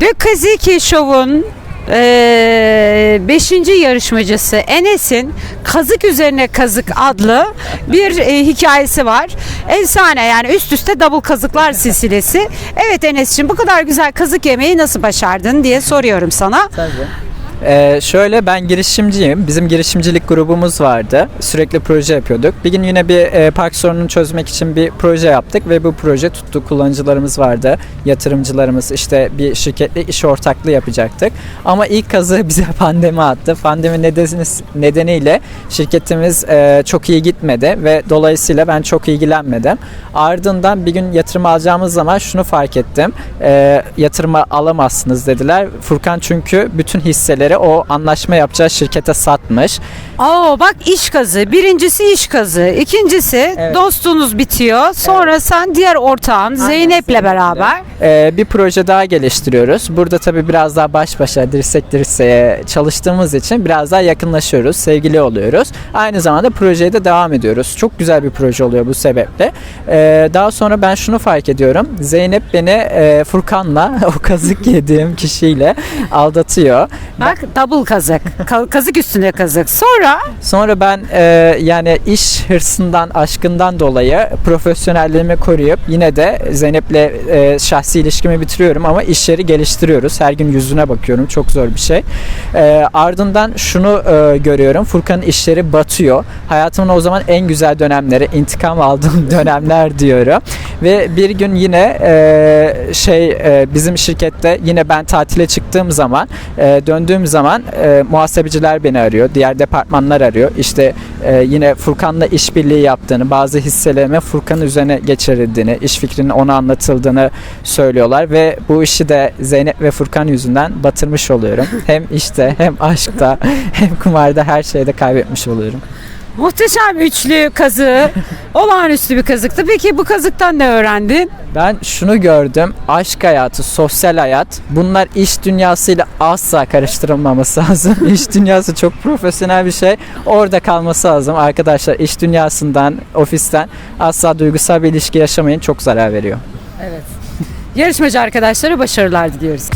De Kaziki Show'un 5. yarışmacısı Enes'in Kazık Üzerine Kazık adlı bir e, hikayesi var. Efsane yani üst üste double kazıklar silsilesi. Evet Enes'ciğim bu kadar güzel kazık yemeği nasıl başardın diye soruyorum sana. Ee, şöyle ben girişimciyim. Bizim girişimcilik grubumuz vardı. Sürekli proje yapıyorduk. Bir gün yine bir e, park sorununu çözmek için bir proje yaptık ve bu proje tuttu. Kullanıcılarımız vardı, yatırımcılarımız işte bir şirketle iş ortaklığı yapacaktık. Ama ilk kazı bize pandemi attı. Pandemi nedeni, nedeniyle şirketimiz e, çok iyi gitmedi ve dolayısıyla ben çok ilgilenmedim. Ardından bir gün yatırım alacağımız zaman şunu fark ettim. E, yatırıma alamazsınız dediler. Furkan çünkü bütün hisseleri o anlaşma yapacağı şirkete satmış. Oo bak iş kazı. Birincisi iş kazı. İkincisi Evet. dostluğunuz bitiyor. Sonra sen diğer ortağın Zeynep'le beraber Ee, bir proje daha geliştiriyoruz. Burada tabii biraz daha baş başa dirsek dirseğe çalıştığımız için biraz daha yakınlaşıyoruz, sevgili oluyoruz. Aynı zamanda projeye de devam ediyoruz. Çok güzel bir proje oluyor bu sebeple. Ee, daha sonra ben şunu fark ediyorum. Zeynep beni e, Furkan'la o kazık yediğim kişiyle aldatıyor. bak double kazık. Ka- kazık üstüne kazık. Sonra Sonra ben e, yani iş hırsından, aşkından dolayı profesyonelliğimi koruyup yine de Zeynep'le e, şahsi ilişkimi bitiriyorum ama iş yeri geliştiriyoruz. Her gün yüzüne bakıyorum. Çok zor bir şey. E, ardından şunu e, görüyorum. Furkan'ın işleri batıyor. Hayatımın o zaman en güzel dönemleri, intikam aldığım dönemler diyorum. Ve bir gün yine e, şey e, bizim şirkette yine ben tatile çıktığım zaman e, döndüğüm zaman e, muhasebeciler beni arıyor. Diğer departmanlar arıyor. İşte e, yine Furkan'la işbirliği yaptığını, bazı hisselerimi Furkan üzerine geçirildiğini, iş fikrinin ona anlatıldığını söylüyorlar ve bu işi de Zeynep ve Furkan yüzünden batırmış oluyorum. hem işte hem aşkta hem kumarda her şeyde kaybetmiş oluyorum. Muhteşem üçlü kazığı. olağanüstü bir kazıktı. Peki bu kazıktan ne öğrendin? Ben şunu gördüm. Aşk hayatı, sosyal hayat bunlar iş dünyasıyla asla karıştırılmaması lazım. iş dünyası çok profesyonel bir şey. Orada kalması lazım. Arkadaşlar iş dünyasından, ofisten asla duygusal bir ilişki yaşamayın. Çok zarar veriyor. Evet. Yarışmacı arkadaşlara başarılar diliyoruz.